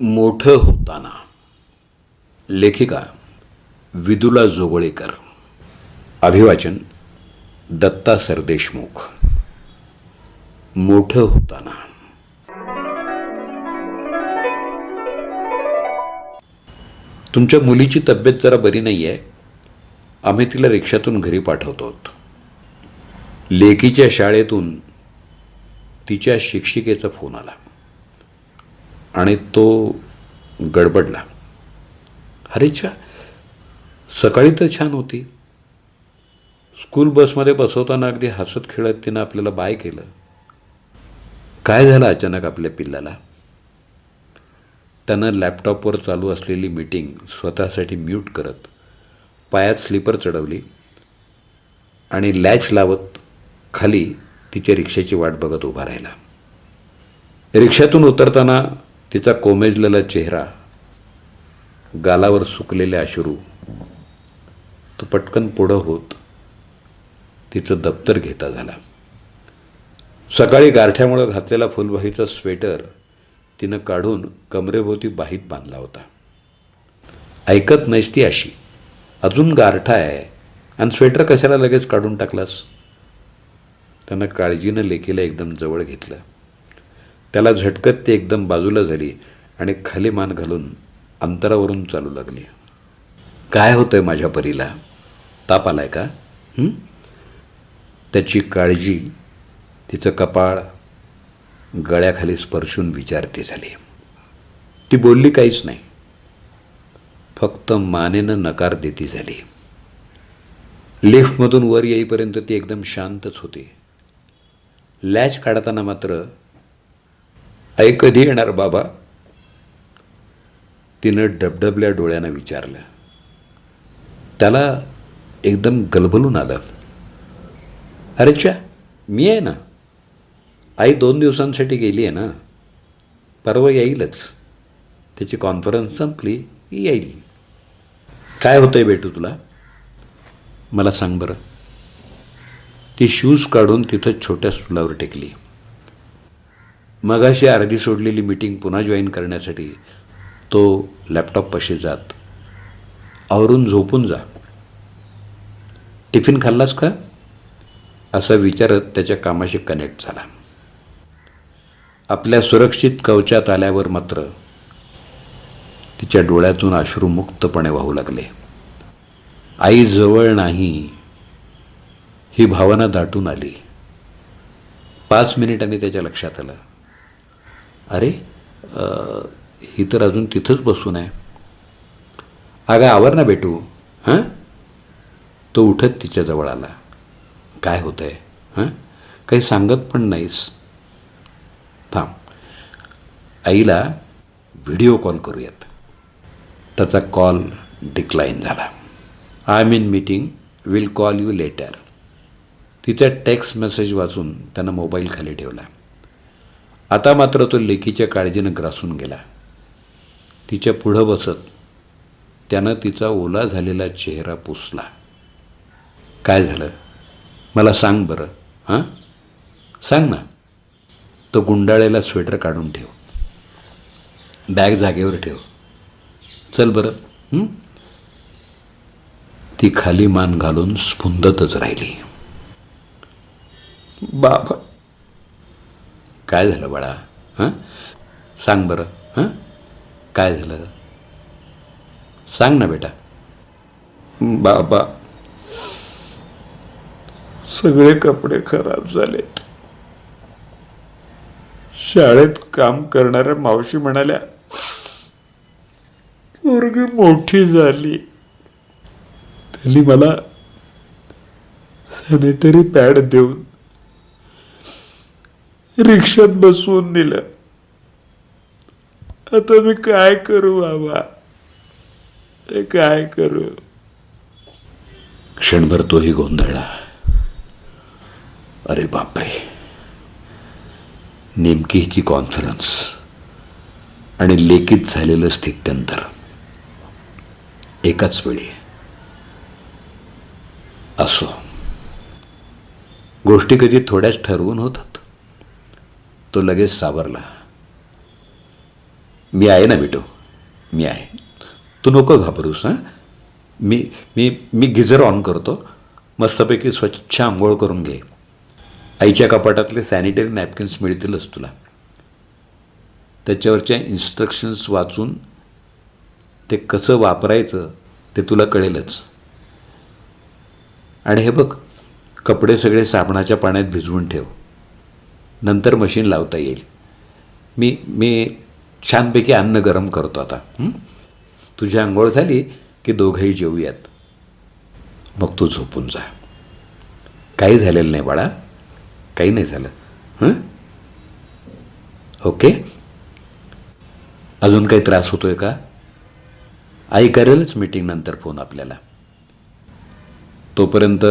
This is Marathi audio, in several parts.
मोठं होताना. लेखिका विदुला जोगळेकर. अभिवाचन दत्ता सरदेशमुख. मोठं होताना. तुमच्या मुलीची तब्येत जरा बरी नाही आहे आम्ही तिला रिक्षातून घरी पाठवतो लेकीच्या शाळेतून तिच्या शिक्षिकेचा फोन आला. आणि तो गडबडला. अरे छा सकाळी तर छान होती. स्कूल बसमध्ये बसवताना अगदी हसत खेळत तिनं आपल्याला बाय केलं. काय झालं अचानक आपल्या पिल्लाला? त्यानं लॅपटॉपवर चालू असलेली मीटिंग स्वतःसाठी म्यूट करत पायात स्लीपर चढवली आणि लॅच लावत खाली तिच्या रिक्षाची वाट बघत उभा राहिला. रिक्षातून उतरताना तिचा कोमेजलेला चेहरा गालावर सुकलेले अश्रू तो पटकन पुढं होत तिचं दप्तर घेता झाला. सकाळी गारठ्यामुळं घातलेला फुलबाहीचा स्वेटर तिनं काढून कमरेभोवती बाहीत बांधला होता. ऐकत नाहीस ती अशी अजून गारठा आहे आणि स्वेटर कशाला लगेच काढून टाकलास? त्यानं काळजीनं लेकीला एकदम जवळ घेतलं. त्याला झटकत ती एकदम बाजूला झाली आणि खाली मान घालून अंतरावरून चालू लागली. काय होतंय माझ्या परीला? ताप आलाय का? त्याची काळजी तिचं कपाळ गळ्याखाली स्पर्शून विचारती झाली. ती बोलली काहीच नाही. फक्त मानेनं नकार देती झाली. लिफ्टमधून वर येईपर्यंत ती एकदम शांतच होती. लॅच काढताना मात्र आई कधी येणार बाबा. तिनं डबडबल्या डोळ्यानं विचारलं. त्याला एकदम गलबलून आलं. अरे च्या मी आहे ना? आई दोन दिवसांसाठी गेली आहे ना? परवा येईलच. त्याची कॉन्फरन्स संपली की येईल. काय होतंय बेटू तुला? मला सांग बरं. ती शूज काढून तिथं छोट्या स्टुलावर टेकली. मगाशी अर्धी सोडलेली मीटिंग पुन्हा जॉईन करण्यासाठी तो लॅपटॉपपाशी जात. आवरून झोपून जा. टिफिन खाल्लास का? असा विचारत त्याच्या कामाशी कनेक्ट झाला. आपल्या सुरक्षित कवचात आल्यावर मात्र तिच्या डोळ्यातून अश्रू मुक्तपणे वाहू लागले. आई जवळ नाही ही भावना दाटून आली. पाच मिनिटांनी त्याच्या लक्षात आलं. अरे ही तर अजून तिथंच बसून आहे. अगं आवर ना बेटू हां? तो उठत तिच्याजवळ आला. काय होतं आहे हां? काही सांगत पण नाहीस. थांब. आईला व्हिडिओ कॉल करूयात. त्याचा कॉल डिक्लाईन झाला. I am in meeting will call you later तिचा टेक्स्ट मेसेज वाचून त्यानं मोबाईल खाली ठेवला. आता मात्र तो लेकीच्या काळजीनं ग्रासून गेला. तिच्या पुढं बसत त्यानं तिचा ओला झालेला चेहरा पुसला. काय झालं? मला सांग बरं हां? सांग ना. तो गुंडाळेला स्वेटर काढून ठेव. बॅग जागेवर ठेव. चल बरं ती खाली मान घालून स्फुंदतच राहिली. बाबा काय झालं बाळा? हां? सांग बरं. हां? काय झालं? सांग ना बेटा. बाबा सगळे कपडे खराब झालेत. शाळेत काम करणाऱ्या मावशी म्हणाल्या पोरगी मोठी झाली. त्यांनी मला सॅनिटरी पॅड देऊन रिक्षात बसवून दिलं. आता मी काय करू बाबा? काय करू? क्षणभर तोही गोंधळला. अरे बापरे. नेमकी हिची कॉन्फरन्स आणि लेखित झालेलं स्थित्यंतर. एकाच वेळी. असो. गोष्टी कधी थोड्याच ठरवून होतात. तो लगेच सावरला. मी आहे ना बेटो मी आहे. तू नको घाबरूस हां? मी मी मी गिझर ऑन करतो. मस्तपैकी स्वच्छ आंघोळ करून घे. आईच्या कपाटातले सॅनिटरी नॅपकिन्स मिळतीलच तुला. त्याच्यावरच्या इन्स्ट्रक्शन्स वाचून ते कसं वापरायचं ते तुला कळेलच. आणि हे बघ कपडे सगळे साबणाच्या पाण्यात भिजवून ठेव. नंतर मशीन लावता येईल. मी मी छानपैकी अन्न गरम करतो आता. तुझी आंघोळ झाली की दोघंही जेवूयात मग तू झोपून जा. काही झालेलं नाही बाळा. काही नाही झालं. हं? ओके? अजून काही त्रास होतोय का? आई करेलच मीटिंग नंतर फोन आपल्याला. तोपर्यंत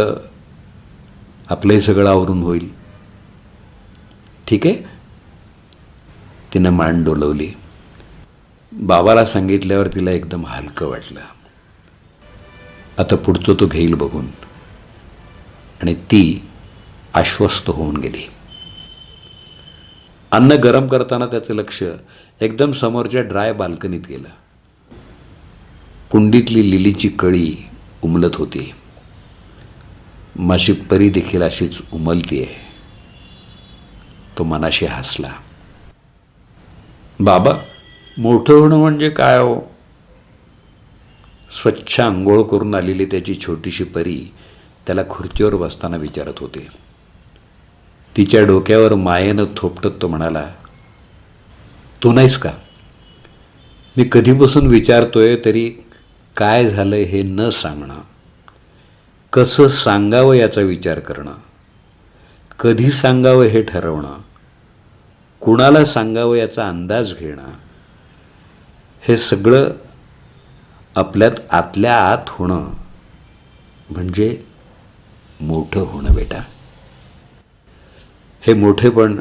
आपलंही सगळं आवरून होईल. ठीक आहे? तिनं मान डोलवली. बाबाला सांगितल्यावर तिला एकदम हलकं वाटलं. आता पुढचं तो घेईल बघून. आणि ती आश्वस्त होऊन गेली. अन्न गरम करताना त्याचं लक्ष एकदम समोरच्या ड्राय बाल्कनीत गेलं. कुंडीतली लिलीची कळी उमलत होती. माझी परी देखील अशीच उमलती आहे तो मनाशी हसला. बाबा मोठं होणं म्हणजे काय हो? स्वच्छ आंघोळ करून आलेली त्याची छोटीशी परी त्याला खुर्चीवर बसताना विचारत होते. तिच्या डोक्यावर मायेनं थोपटत तो म्हणाला तू नाहीस का? मी कधीपासून विचारतोय तरी काय झालं हे न सांगणं. कसं सांगावं याचा विचार करणं? कधी सांगावं हे ठरवणं? कुणाला सांगावं याचा अंदाज घेणं? हे सगळं आपल्यात आतल्या आत होणं म्हणजे मोठं होणं बेटा. हे मोठेपण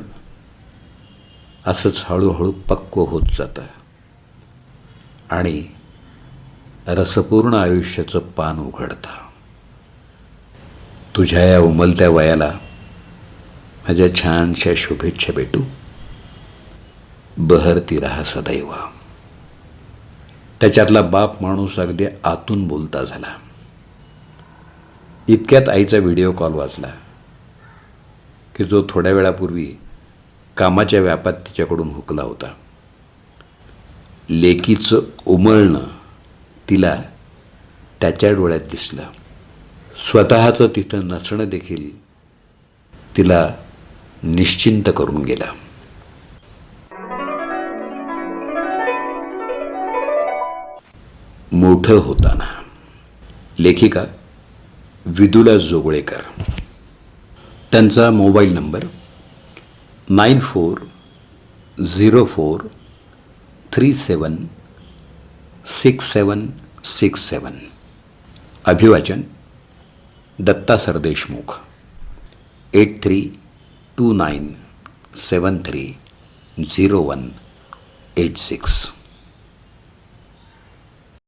असंच हळूहळू पक्व होत जातं. आणि रसपूर्ण आयुष्याचं पान उघडतं. तुझ्या या उमलत्या वयाला माझ्या छानशा शुभेच्छा भेटू. बहरती राहा सदैव. त्याच्यातला बाप माणूस अगदी आतून बोलता झाला. इतक्यात आईचा व्हिडिओ कॉल वाचला की जो थोड्या वेळापूर्वी कामाच्या व्यापात तिच्याकडून हुकला होता. लेकीचं उमळणं तिला त्याच्या डोळ्यात दिसलं. स्वतःचं तिथं नसणं देखील तिला निश्चिंत करून गेला. मोठं होताना. लेखिका विदुला जोगळेकर. त्यांचा mobile number nine four zero four three seven six seven six seven. अभिवाचन Datta Sardeshmukh. Eight three two nine seven three zero one eight six